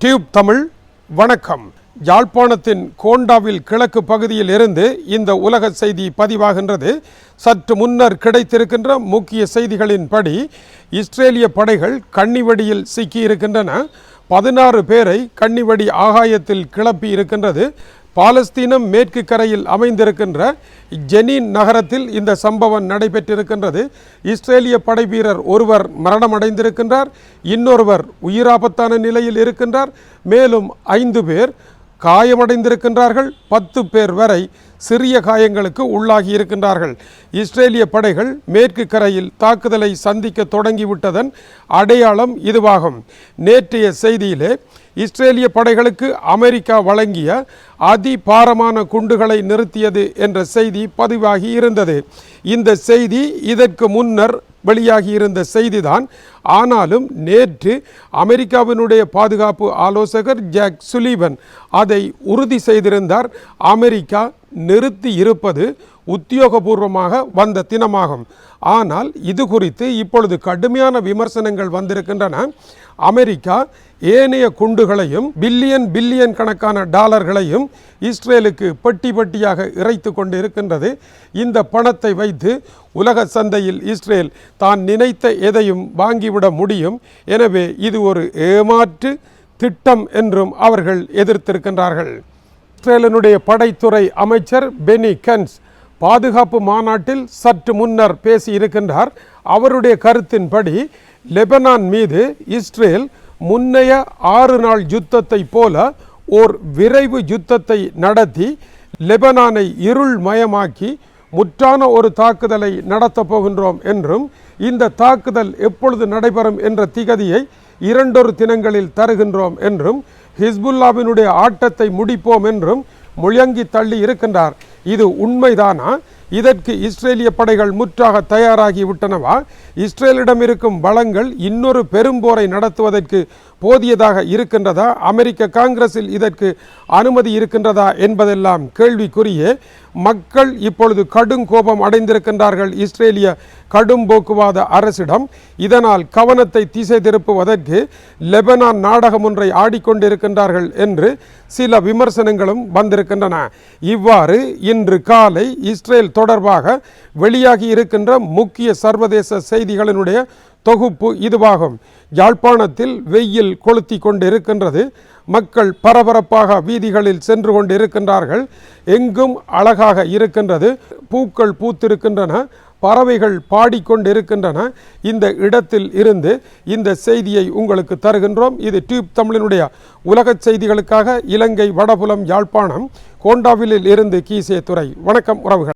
Tube Tamil வணக்கம். யாழ்ப்பாணத்தின் கோண்டாவில் கிழக்கு பகுதியில் இருந்து இந்த உலக செய்தி பதிவாகின்றது. சற்று முன்னர் கிடைத்திருக்கின்ற முக்கிய செய்திகளின்படி இஸ்ரேலிய படைகள் கன்னிவெடியில் சிக்கியிருக்கின்றன. பதினாறு பேரை கன்னிவெடி ஆகாயத்தில் கிளப்பி இருக்கின்றது பாலஸ்தீனம் மேற்கு கரையில் அமைந்திருக்கின்ற ஜெனீன் நகரத்தில் இந்த சம்பவம் நடைபெற்றிருக்கின்றது. இஸ்ரேலிய படை வீரர் ஒருவர் மரணமடைந்திருக்கின்றார். இன்னொருவர் உயிராபத்தான நிலையில் இருக்கின்றார். மேலும் ஐந்து பேர் காயமடைந்திருக்கின்றார்கள். பத்து பேர் வரை சிறிய காயங்களுக்கு உள்ளாகி இருக்கின்றார்கள். இஸ்ரேலிய படைகள் மேற்கு கரையில் தாக்குதலை சந்திக்க தொடங்கிவிட்டதன் அடையாளம் இதுவாகும். நேற்றைய செய்தியிலே இஸ்ரேலிய படைகளுக்கு அமெரிக்கா வழங்கிய அதிபாரமான குண்டுகளை நிறுத்தியது என்ற செய்தி பதிவாகி இருந்தது. இந்த செய்தி இதற்கு முன்னர் வெளியாகி இருந்த செய்திதான். ஆனாலும் நேற்று அமெரிக்காவினுடைய பாதுகாப்பு ஆலோசகர் ஜாக் சுலீவன் அதை உறுதி செய்திருந்தார். அமெரிக்கா நிறுத்தி இருப்பது உத்தியோகபூர்வமாக வந்த தினமாகும். ஆனால் இது குறித்து இப்பொழுது கடுமையான விமர்சனங்கள் வந்திருக்கின்றன. அமெரிக்கா ஏனைய குண்டுகளையும் பில்லியன் பில்லியன் கணக்கான டாலர்களையும் இஸ்ரேலுக்கு பெட்டி பெட்டியாக இறைத்து கொண்டு இருக்கின்றது இந்த பணத்தை வைத்து உலக சந்தையில் இஸ்ரேல் தான் நினைத்த எதையும் வாங்கிவிட முடியும். எனவே இது ஒரு ஏமாற்று திட்டம் என்றும் அவர்கள் எதிர்த்திருக்கின்றார்கள். இஸ்ரேலினுடைய படைத்துறை அமைச்சர் பெனி கென்ஸ் பாதுகாப்பு மாநாட்டில் சற்று முன்னர் பேசியிருக்கின்றார் அவருடைய கருத்தின்படி லெபனான் மீது இஸ்ரேல் முன்னைய ஆறு நாள் யுத்தத்தை போல ஓர் விரைவு யுத்தத்தை நடத்தி லெபனானை இருள் மயமாக்கி முற்றான ஒரு தாக்குதலை நடத்தப் போகின்றோம் என்றும் இந்த தாக்குதல் எப்பொழுது நடைபெறும் என்ற திகதியை இரண்டொரு தினங்களில் தருகின்றோம் என்றும் ஹிஸ்புல்லாவினுடைய ஆட்டத்தை முடிப்போம் என்றும் முழங்கி தள்ளி இருக்கின்றார். இது உண்மைதானா? இதற்கு இஸ்ரேலிய படைகள் முற்றாக தயாராகி விட்டனவா? இஸ்ரேலிடம் இருக்கும் வளங்கள் இன்னொரு பெரும்போரை நடத்துவதற்கு போதியதாக இருக்கின்றதா? அமெரிக்க காங்கிரஸில் இதற்கு அனுமதி இருக்கின்றதா என்பதெல்லாம் கேள்விக்குரிய மக்கள் இப்பொழுது கடும் கோபம் அடைந்திருக்கின்றார்கள். இஸ்ரேலிய கடும் போக்குவாத அரசிடம் இதனால் கவனத்தை திசை திருப்புவதற்கு லெபனான் நாடகம் ஒன்றை ஆடிக்கொண்டிருக்கின்றார்கள் என்று சில விமர்சனங்களும் வந்திருக்கின்றன. இவ்வாறு இன்று காலை இஸ்ரேல் தொடர்பாக வெளியாகி இருக்கின்ற முக்கிய சர்வதேச செய்திகளினுடைய தொகுப்பு இதுவாகும். யாழ்ப்பாணத்தில் வெயில் கொளுத்தி கொண்டிருக்கின்றது. மக்கள் பரபரப்பாக வீதிகளில் சென்று கொண்டிருக்கின்றார்கள். எங்கும் அழகாக இருக்கின்றது. பூக்கள் பூத்திருக்கின்றன. பறவைகள் பாடிக்கொண்டிருக்கின்றன. இந்த இடத்தில் இருந்து இந்த செய்தியை உங்களுக்கு தருகின்றோம். இது டியூப் தமிழினுடைய உலகச் செய்திகளுக்காக இலங்கை வடபுலம் யாழ்ப்பாணம் கோண்டாவிலில் இருந்து கீசே துறை வணக்கம் உறவுகள்.